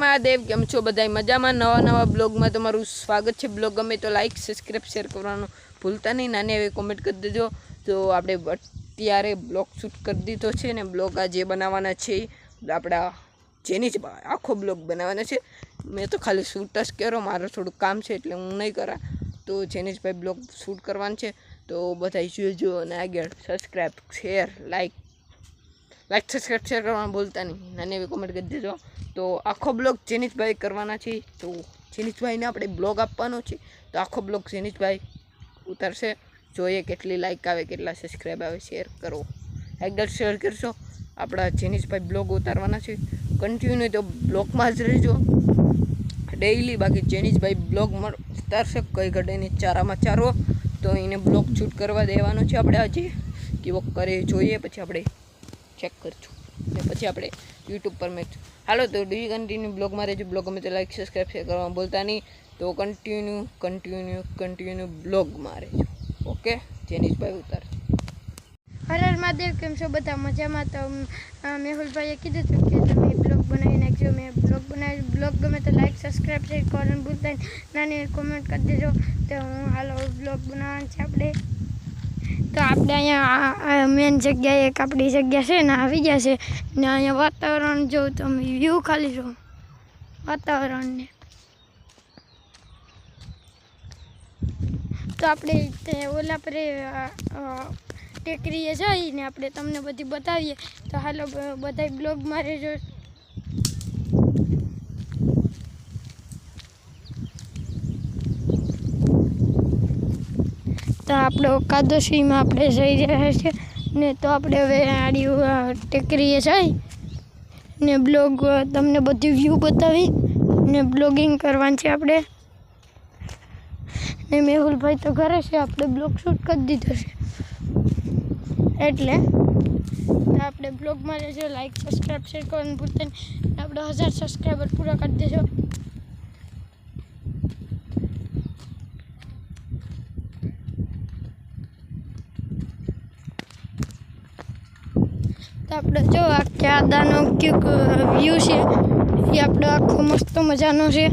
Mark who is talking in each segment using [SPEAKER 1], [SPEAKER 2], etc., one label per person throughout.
[SPEAKER 1] મહાદેવ, કેમ છો બધાય? મજામાં? નવા નવા બ્લોગમાં તમારું સ્વાગત છે. બ્લોગ ગમે તો લાઈક સબસ્ક્રાઈબ શેર કરવાનું ભૂલતા નહીં. નાની એવી કોમેન્ટ કરી દેજો. તો આપણે અત્યારે બ્લોગ શૂટ કરી દીધો છે ને બ્લોગ આ જે બનાવવાના છે આપણા જેની જ આખો બ્લોગ બનાવવાના છે. મેં તો ખાલી શૂટ જ કર્યો. મારે થોડું કામ છે એટલે હું નહીં કરા. તો જેની જ ભાઈ બ્લોગ શૂટ કરવાનું છે. તો બધા જોજો અને આગળ subscribe share like like subscribe share કરવાનું ભૂલતા નહીં. નાની એવી કોમેન્ટ કરી દેજો. તો આખો બ્લોગ જેનિશભાઈ કરવાના છે. તો જેનિશભાઈને આપણે બ્લોગ આપવાનો છે. તો આખો બ્લોગ જેનિશભાઈ ઉતારશે. જોઈએ કેટલી લાઇક આવે, કેટલા સબસ્ક્રાઈબ આવે શેર કરો. આગળ શેર કરશો. આપણા જેનિશભાઈ બ્લોગ ઉતારવાના છે. કન્ટિન્યુ તો બ્લોગમાં જ રહેજો. ડેઈલી બાકી જેનિશભાઈ બ્લોગ ઉતારશે. કઈ ઘટેની ચારામાં ચારો. તો એને બ્લોગ શૂટ કરવા દેવાનો છે આપણે આજે. કેવો કરે જોઈએ, પછી આપણે ચેક કરજો. ને પછી આપણે યુટ્યુબ પર મેં હાલો, તો ડી કન્ટિન્યુ બ્લોગમાં રહેજો. બ્લોગ ગમે તો લાઈક સબસ્ક્રાઈબ શેર કરવાનું ભૂલતા નહીં. તો કન્ટિન્યુ કન્ટિન્યુ કન્ટિન્યુ બ્લોગમાં રહેજો. ઓકે જેનીશભાઈ ઉતાર.
[SPEAKER 2] હર હર મહાદેવ, કેમ છો? બધા મજામાં? તો મેહુલભાઈએ કીધું હતું કે તમે બ્લોગ બનાવી નાખજો મેં બ્લોગ બનાવી બ્લોગ ગમે તો લાઈક સબસ્ક્રાઈબ શેર કરવાનું ભૂલતા નાની કોમેન્ટ કરી દેજો. તો હું હાલો બ્લોગ બનાવવાનું છે આપણે. તો આપણે અહીંયા મેન જગ્યાએ એક આપણી જગ્યા છે ને આવી ગયા છે. ને અહીંયા વાતાવરણ જોઉં તમે વ્યૂ ખાલી જો. વાતાવરણને. તો આપણે તે ઓલા પર ટેકરીએ જઈને આપણે તમને બધી બતાવીએ. તો હાલો બધા બ્લોગ બ્લોગમાં રહેજો. તો આપણો એકાદશીમાં આપણે જઈ રહ્યા છે ને તો આપણે હવે આડી ટેકરીએ જઈ ને બ્લોગ તમને બધી વ્યૂ બતાવી ને બ્લોગિંગ કરવાની છે આપણે. ને મેહુલભાઈ તો ઘરે છે, આપણે બ્લોગ શૂટ કરી દીધો છે. એટલે આપણે બ્લોગમાં રહેજો લાઈક સબસ્ક્રાઈબ શેર કરવાનું ભૂલતા નહીં. આપણે હજાર સબસ્ક્રાઈબર પૂરા કરી દેજો. તો આપણે જો આ ક્યાદાનો ક્યુક વ્યૂ છે, એ આપણો આખો મસ્ત મજાનો છે.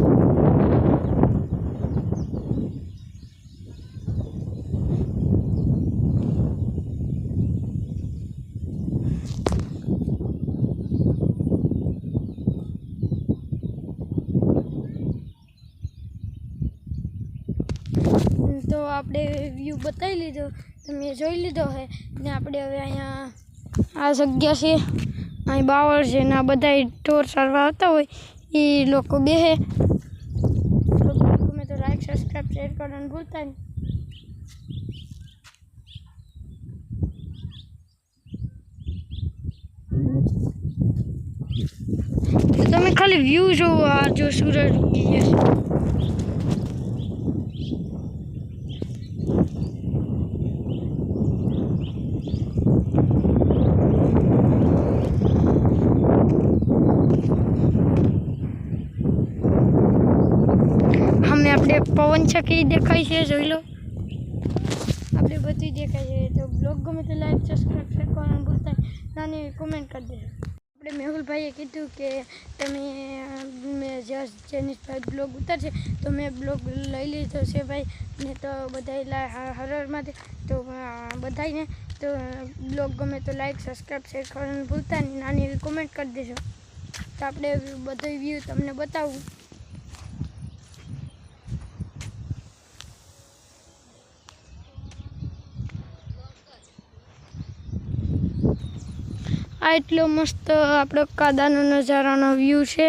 [SPEAKER 2] તો આપણે વ્યૂ બતાવી લીધો, તમે જોઈ લીધો છે ને આપણે હવે અહીંયા આ જગ્યા છે. અહીં બાવળ છે ને આ બધા ઢોર સારવા આવતા હોય. એ લોકો બેહે. તમે તો લાઈક સબસ્ક્રાઈબ શેર કરવાનું ભૂલતા નહીં. તમે ખાલી વ્યૂ જોવો આ જો સૂરજ ઉગી ગયા પવન ચક્કી દેખાય છે, જોઈ લો. આપણે બધી દેખાય છે. તો બ્લોગ ગમે તો લાઈક સબસ્ક્રાઈબ શેર કરવાનું ભૂલતા. નાની કોમેન્ટ કરી દેજો. આપણે મેહુલભાઈએ કીધું કે તમે, મેં જસ્ટ જેનિશભાઈ બ્લોગ ઉતારશે, તો મેં બ્લોગ લઈ લીધો છે ભાઈ. ને તો બધા હરરમાંથી તો બધાને તો બ્લોગ ગમે તો લાઈક સબસ્ક્રાઈબ શેર કરવાનું ભૂલતા નાની કોમેન્ટ કરી દેજો. તો આપણે બધો વ્યૂ તમને બતાવું. આ એટલો મસ્ત આપણો કાદાનો નજારાનો વ્યૂ છે.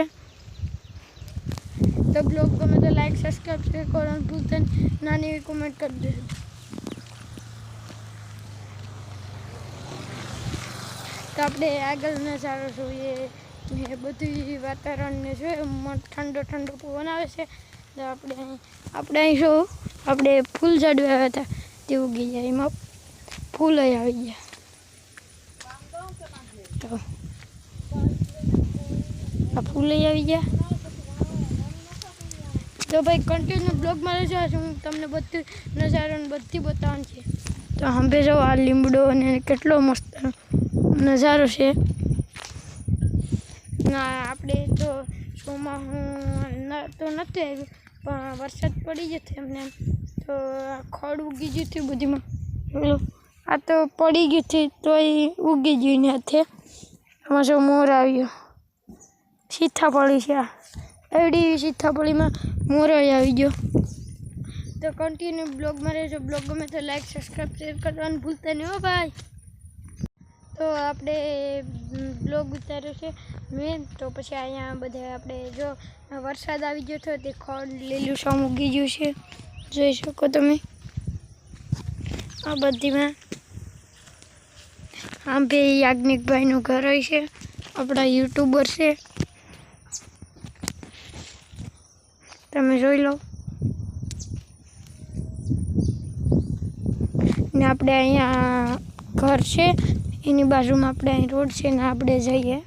[SPEAKER 2] તો બ્લોગ ગમે તો લાઈક સબસ્ક્રાઈબ શેર કરવાનું ભૂલતા નાની એવી કોમેન્ટ કરી દેજો. તો આપણે આગળ નજારો જોઈએ. ને બધું વાતાવરણને જોઈએ. ઠંડો ઠંડો પવન આવે છે. તો આપણે આપણે અહીં શું? આપણે ફૂલ ઝાડવા આવ્યા હતા. તે ઉગી જાય એમાં. ફૂલ આવી ગયા. તો આ ફૂલ લઈ આવી ગયા? તો ભાઈ કન્ટિન્યુ બ્લોગમાં રહેજો. આજે હું તમને બધું નજારો બધી બતાવવાની છે. તો હંભે જો આ લીમડો અને કેટલો મસ્ત નજારો છે. ના, આપણે તો શોમાં હું તો નથી આવ્યું, પણ વરસાદ પડી જશે એમને એમ. તો ખડ ઉગી ગયું હતું બધીમાં. આ તો પડી ગયું હતું તોય ઉગી ગયું ને હાથે આમાં જો મોર આવ્યો. સીતાફળી છે આ. એવડી સીતાફળીમાં મોર આવી ગયો. તો કન્ટિન્યુ બ્લોગમાં રહેજો. બ્લોગ ગમે તો લાઈક સબસ્ક્રાઈબ શેર કરવાનું ભૂલતા નહીં હો ભાઈ. તો આપણે બ્લોગ ઉતાર્યો છે મેં તો પછી અહીંયા બધા આપણે જો વરસાદ આવી ગયો હતો તે ખડ લીલું શામ ઉગી ગયું છે. જોઈ શકો તમે. આ બધીમાં આમ બે યાજ્ઞિકભાઈનું ઘર હોય છે. આપણા યુટ્યુબર છે. તમે જોઈ લો. ને આપણે અહીંયા ઘર છે. એની બાજુમાં આપણે અહીં રોડ છે ને આપણે જઈએ.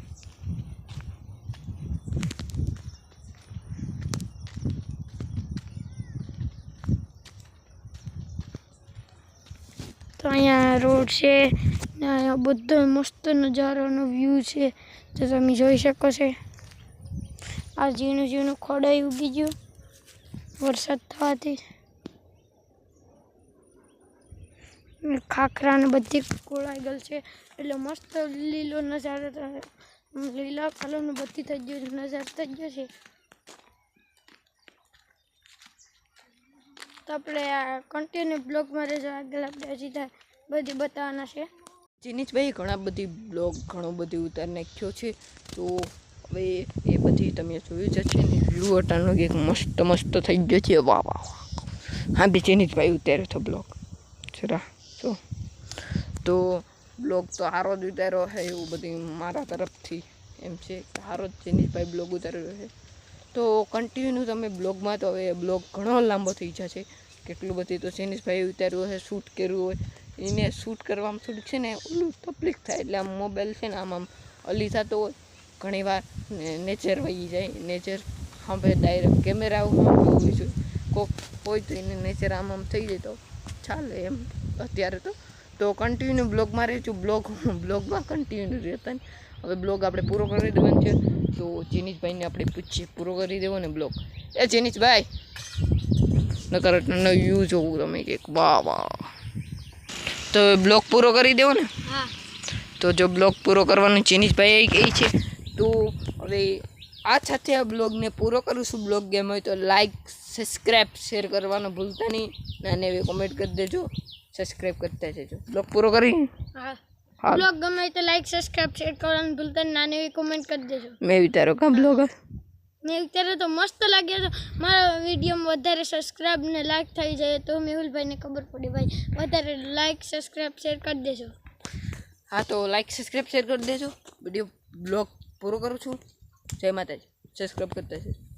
[SPEAKER 2] તો અહીંયા રોડ છે. ને અહીંયા બધો મસ્ત નજારાનો વ્યૂ છે. તો તમે જોઈ શકો છો. આ ઝીણું ઝીણું ખોડાઈ ઉગી ગયું. વરસાદ થવાથી. ખાખરા ને બધી કોળાઈ ગયેલ છે. એટલે મસ્ત લીલો નજારો લીલા લીલા કલરનું બધી થઈ ગયું નજારો થઈ ગયો છે. આપણે આ કન્ટિન્યુ બ્લોગમાં રહેજો. આગળ આપણે ત્યાં બધી બતાવવાના છે.
[SPEAKER 1] જીનીશભાઈ ઘણા બધી બ્લોગ ઘણું બધી ઉતાર નાખ્યો છે. તો હવે એ બધી તમે જોયું જ છે ને વ્યૂ અટાનો એક મસ્ત મસ્ત થઈ ગયો છે. વાહ વાહ હા, બી જીનીશભાઈ ઉતાર્યો હતો બ્લોગ. જરા, જો. તો બ્લોગ તો સારો જ ઉતાર્યો છે એવું બધી મારા તરફથી એમ છે કે સારો જ જીનીશભાઈ બ્લોગ ઉતાર્યો છે તો કન્ટિન્યુ તમે બ્લોગમાં તો હવે બ્લોગ ઘણો લાંબો થઈ જશે. કેટલું બધી તો જીનીશભાઈ ઉતાર્યું હોય શૂટ કર્યું હોય એને શૂટ કરવામાં થોડીક છે ને ઓલું તકલીફ થાય એટલે આમ મોબાઈલ છે ને આમ આમ અલી થતો હોય ઘણી વાર નેચર વહી જાય. નેચર હવે ડાયરેક્ટ કેમેરા હોય છે. કોક હોય તો એને નેચર આમ આમ થઈ જાય તો ચાલે એમ. અત્યારે તો તો કન્ટિન્યુ બ્લોગમાં રહેશું બ્લોગ બ્લોગમાં કન્ટિન્યુ રહેતા ને હવે બ્લોગ આપણે પૂરો કરી દેવાનો છે. તો જેનિશભાઈને આપણે પૂછીએ, પૂરો કરી દેવો ને બ્લોગ એ જેનિશભાઈ! નકર યુ જોવું તમે કે વાહ વાહ! તો બ્લોગ પૂરો કરી દેવો ને?
[SPEAKER 2] હા.
[SPEAKER 1] તો જો બ્લોગ પૂરો કરવાનો ચિનીશભાઈ કહે છે તો હવે આ સાથે આ બ્લોગને પૂરો કરું છું બ્લોગ ગેમ હોય તો લાઈક સબસ્ક્રાઈબ શેર કરવાનું ભૂલતા નહીં. અને એવી કોમેન્ટ કરી દેજો સબસ્ક્રાઈબ કરતા જજો. બ્લોગ પૂરો કરી?
[SPEAKER 2] હા. બ્લોગ ગમે તો લાઈક સબસ્ક્રાઈબ શેર કરવાનું ભૂલતા નહીં. નાની એવી કોમેન્ટ કરી દેજો.
[SPEAKER 1] મેં વિચારો કાં બ્લોગ
[SPEAKER 2] મેં અત્યારે તો મસ્ત લાગે છે. મારા વિડીયોમાં વધારે સબસ્ક્રાઈબ ને લાઈક થઈ જાય તો મેહુલભાઈને ખબર પડી ભાઈ. વધારે લાઈક સબસ્ક્રાઈબ શેર કરી દેજો.
[SPEAKER 1] હા, તો લાઈક સબસ્ક્રાઈબ શેર કરી દેજો. વીડિયો બ્લોગ પૂરો કરું છું. જય માતાજી. સબસ્ક્રાઈબ કરતા જજો.